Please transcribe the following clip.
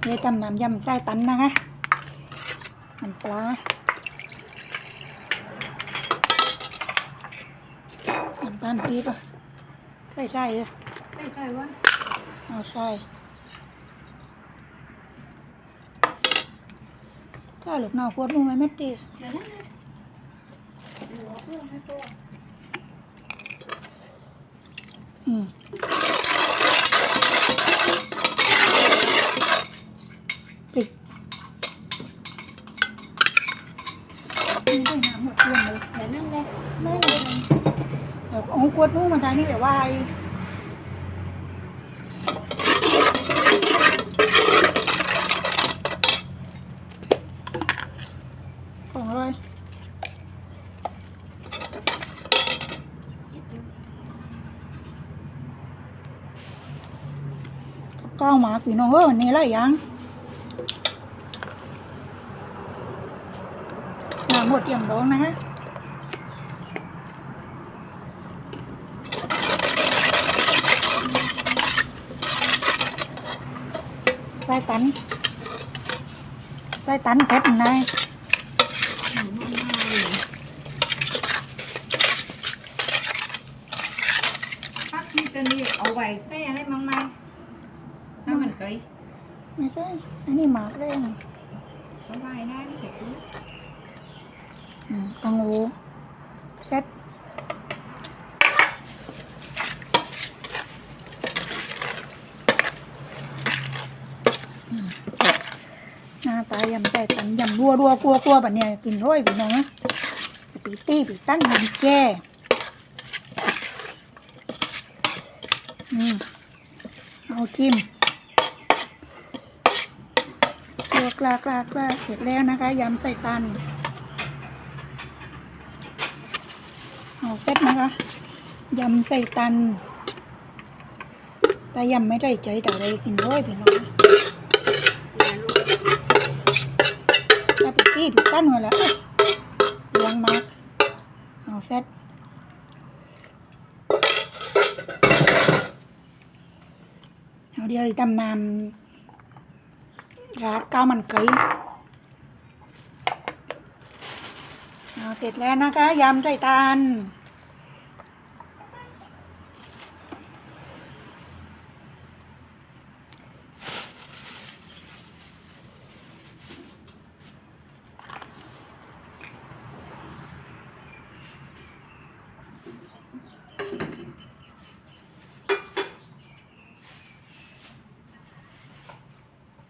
เดี๋ยวทำน้ำยำไส้ตันนะคะน้ำปลาน้ำตาลปี๊บอะใส่ใส่เลยใช่ใช่วะเอาใส่ก็หลุดหน้าขวดมือไม่เม็ดดีเดี๋ยวนะเดี๋ยวเอาเครื่องให้ตัวอืม นี่ได้น้ำหมดเกลี้ยงเลยเดี๋ยวนั่นเลยไม่เลยเดี๋ยวเอาขวดมือมาทางนี้เดี๋ยววายของเลยก้าวมาปีน้องเอ้ยวันนี้ไรยังน้ำ หมดเตรียมร้องนะฮะไส้ตันไส้ตันเพชรนายหนูมากๆเลยพักที่จะนี่เอาไว้เส้อะไรมั้งไหมถ้ามันเคยไม่ใช่ อันนี้หมากเร่งเอาไว้ได้ไม่เด็กรู้อืม ตังโอเพชรอืมหน้าตายำไส้ตันยำรัวรัวกลัวกลัวแบบเนี้ยกินร้อยพี่น้องนะปีตี้ปีตั้นยำแก่เอาจิ้มเกลือกลากลากลาเสร็จแล้วนะคะยำใส่ตัน เอาเสร็จนะคะยำใส่ตัน แต่ยำไม่ได้ใจแต่อะไรกินร้อยพี่น้องถ้าไปตีถูกตั้นหัวแล้วเอ้ยเลี้ยงมากเอาเสร็จเอาเดี๋ยวตำน้ำร้านข้าวมันไก่เอาเสร็จแล้วนะคะยำไส้ตาล